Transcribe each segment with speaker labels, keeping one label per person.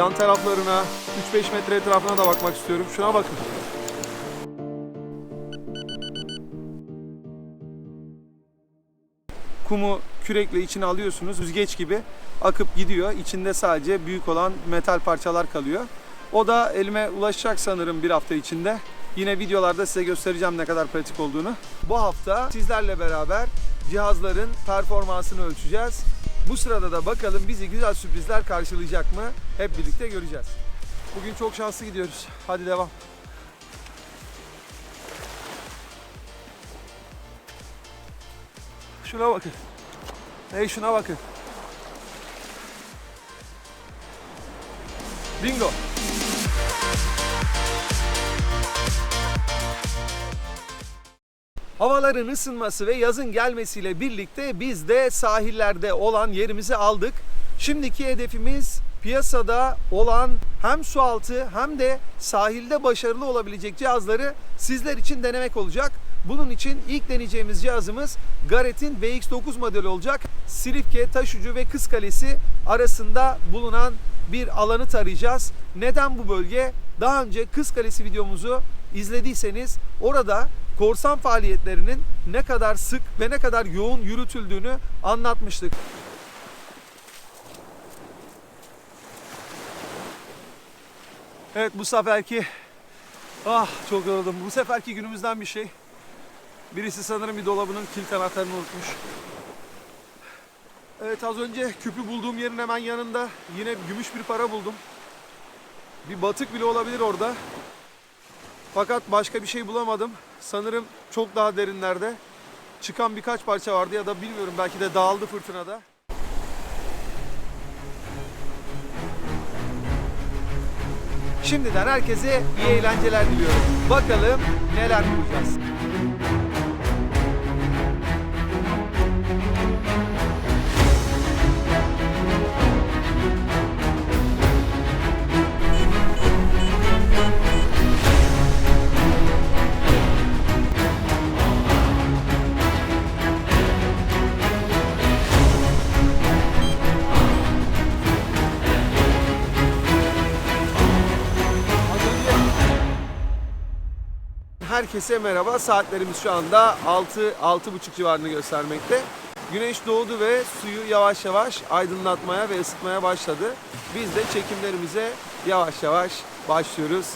Speaker 1: yan taraflarına, 3-5 metre etrafına da bakmak istiyorum. Şuna bakın. Kumu kürekle içine alıyorsunuz. Süzgeç gibi akıp gidiyor. İçinde sadece büyük olan metal parçalar kalıyor. O da elime ulaşacak sanırım bir hafta içinde. Yine videolarda size göstereceğim ne kadar pratik olduğunu. Bu hafta sizlerle beraber cihazların performansını ölçeceğiz. Bu sırada da bakalım bizi güzel sürprizler karşılayacak mı? Hep birlikte göreceğiz. Bugün çok şanslı gidiyoruz. Hadi devam. Şuna bakın. Hey şuna bakın. Bingo. Havaların ısınması ve yazın gelmesiyle birlikte biz de sahillerde olan yerimizi aldık. Şimdiki hedefimiz piyasada olan hem su altı hem de sahilde başarılı olabilecek cihazları sizler için denemek olacak. Bunun için ilk deneyeceğimiz cihazımız Garrett'in VX9 modeli olacak. Silifke, Taşucu ve Kız Kalesi arasında bulunan bir alanı tarayacağız. Neden bu bölge? Daha önce Kız Kalesi videomuzu izlediyseniz orada korsan faaliyetlerinin ne kadar sık ve ne kadar yoğun yürütüldüğünü anlatmıştık. Evet bu seferki ah çok yoruldum. Bu seferki günümüzden bir şey. Birisi sanırım bir dolabının kilit anahtarını unutmuş. Evet az önce küpü bulduğum yerin hemen yanında yine gümüş bir para buldum. Bir batık bile olabilir orada. Fakat başka bir şey bulamadım. Sanırım çok daha derinlerde çıkan birkaç parça vardı ya da bilmiyorum belki de dağıldı fırtınada. Şimdiden herkese iyi eğlenceler diliyorum. Bakalım neler bulacağız. Herkese merhaba. Saatlerimiz şu anda 6 6.30 civarını göstermekte. Güneş doğdu ve suyu yavaş yavaş aydınlatmaya ve ısıtmaya başladı. Biz de çekimlerimize yavaş yavaş başlıyoruz.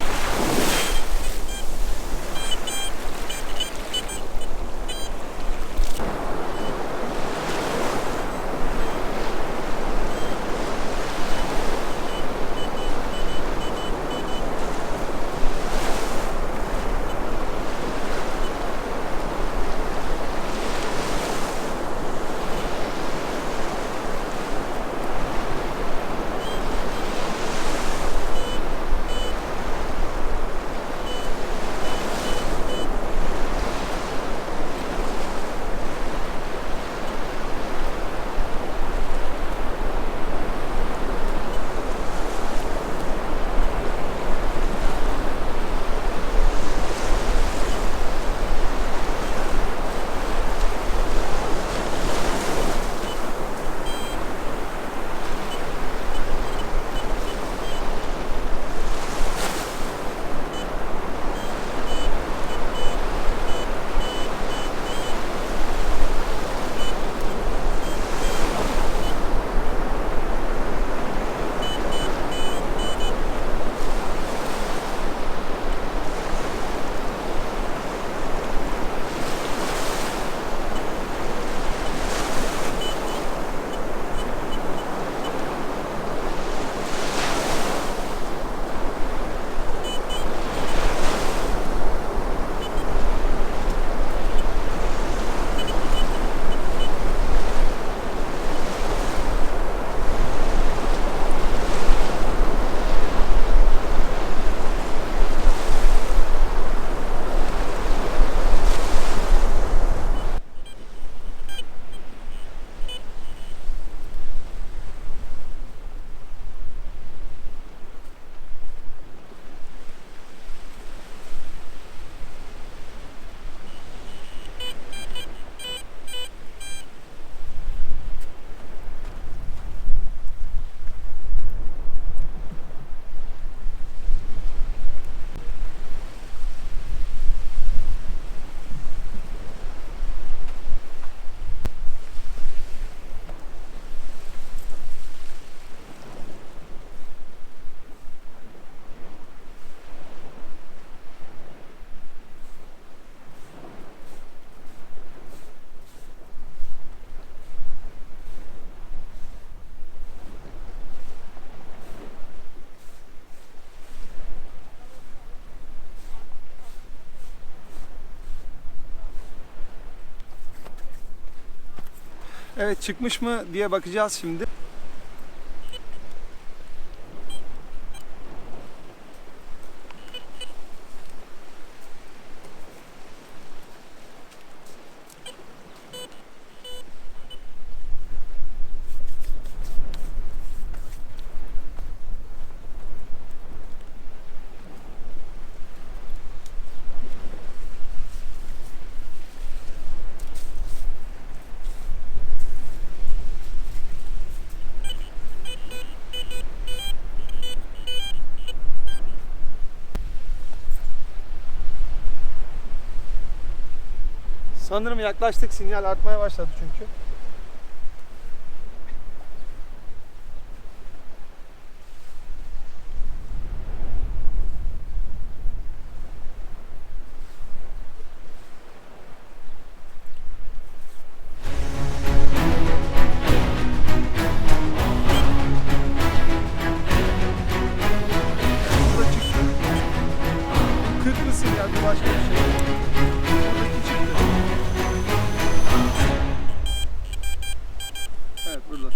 Speaker 1: Evet çıkmış mı diye bakacağız şimdi. Sanırım yaklaştık. Sinyal artmaya başladı çünkü. Evet burada.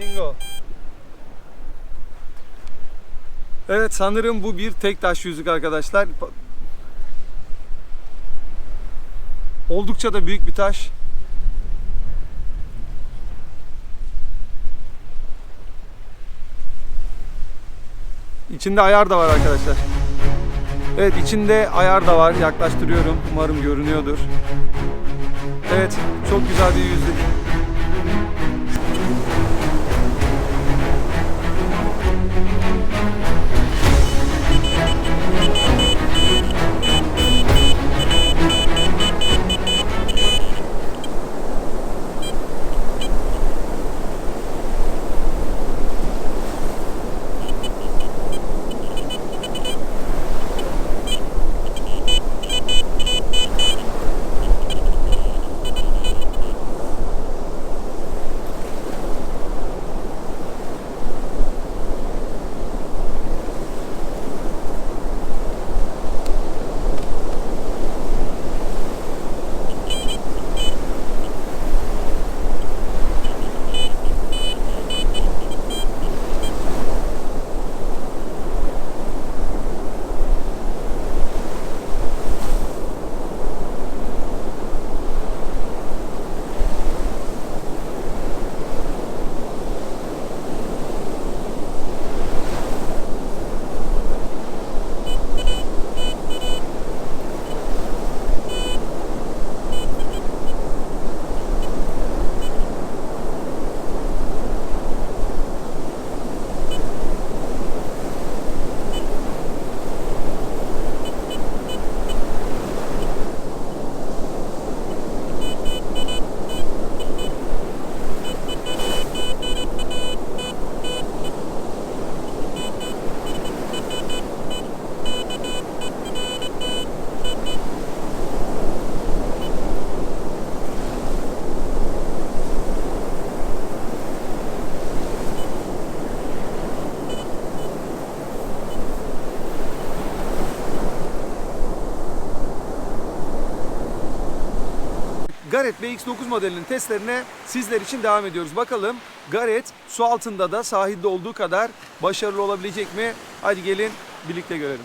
Speaker 1: Bingo. Evet sanırım bu bir tek taş yüzük arkadaşlar. Oldukça da büyük bir taş. İçinde ayar da var arkadaşlar. Evet içinde ayar da var. Yaklaştırıyorum. Umarım görünüyordur. Evet çok güzel bir yüzük. Garrett BX9 modelinin testlerine sizler için devam ediyoruz. Bakalım Garrett su altında da sahilde olduğu kadar başarılı olabilecek mi? Hadi gelin birlikte görelim.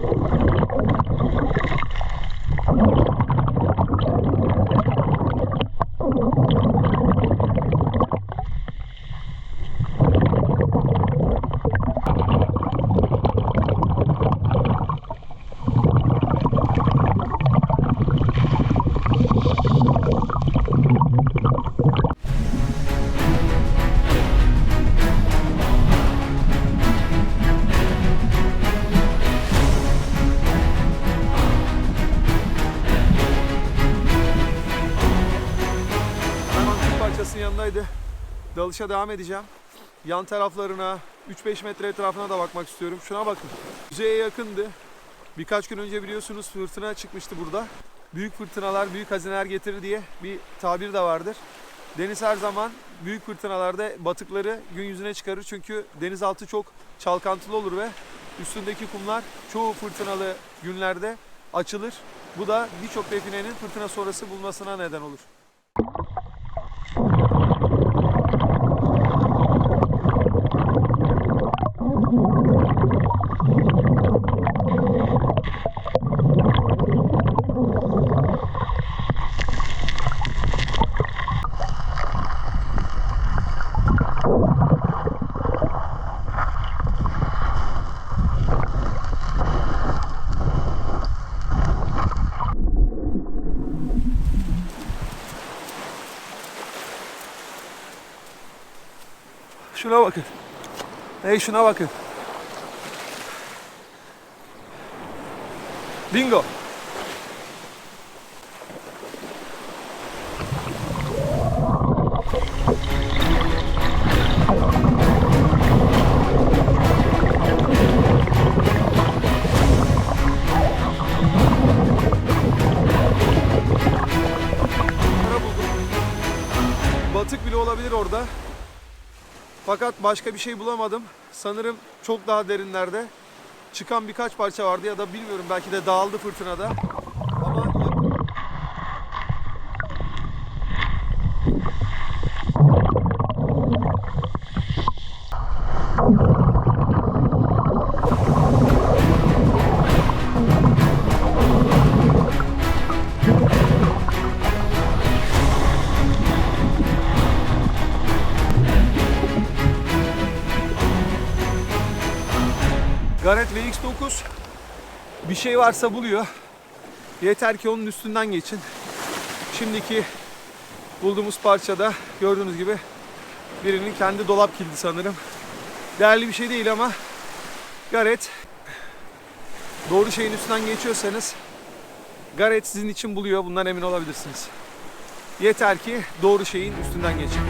Speaker 1: dalışa devam edeceğim. Yan taraflarına, 3-5 metre etrafına da bakmak istiyorum. Şuna bakın. Yüzeye yakındı. Birkaç gün önce biliyorsunuz fırtına çıkmıştı burada. Büyük fırtınalar büyük hazineler getirir diye bir tabir de vardır. Deniz her zaman büyük fırtınalarda batıkları gün yüzüne çıkarır. Çünkü denizaltı çok çalkantılı olur ve üstündeki kumlar çoğu fırtınalı günlerde açılır. Bu da birçok definenin fırtına sonrası bulmasına neden olur. Şuna bakın. Hey şuna bakın. Bingo. Fakat başka bir şey bulamadım. Sanırım çok daha derinlerde çıkan birkaç parça vardı ya da bilmiyorum belki de dağıldı fırtınada. Gareth VX9 bir şey varsa buluyor. Yeter ki onun üstünden geçin. Şimdiki bulduğumuz parçada gördüğünüz gibi birinin kendi dolap kilidi sanırım. Değerli bir şey değil ama Gareth doğru şeyin üstünden geçiyorsanız Gareth sizin için buluyor. Bundan emin olabilirsiniz. Yeter ki doğru şeyin üstünden geçin.